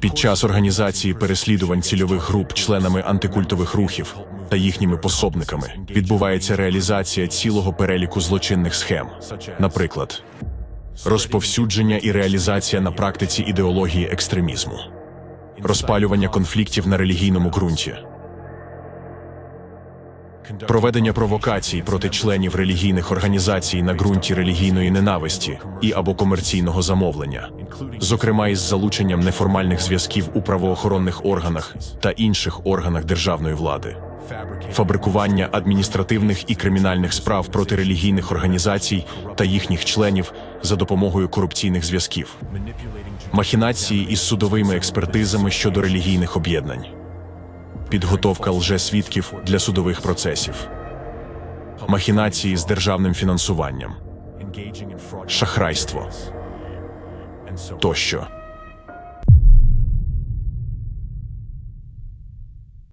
Під час організації переслідувань цільових груп членами антикультових рухів та їхніми пособниками відбувається реалізація цілого переліку злочинних схем, наприклад, розповсюдження і реалізація на практиці ідеології екстремізму, розпалювання конфліктів на релігійному ґрунті, проведення провокацій проти членів релігійних організацій на ґрунті релігійної ненависті і або комерційного замовлення, зокрема із залученням неформальних зв'язків у правоохоронних органах та інших органах державної влади, фабрикування адміністративних і кримінальних справ проти релігійних організацій та їхніх членів за допомогою корупційних зв'язків, махінації із судовими експертизами щодо релігійних об'єднань підготовка лжесвідків для судових процесів, махінації з державним фінансуванням, шахрайство тощо.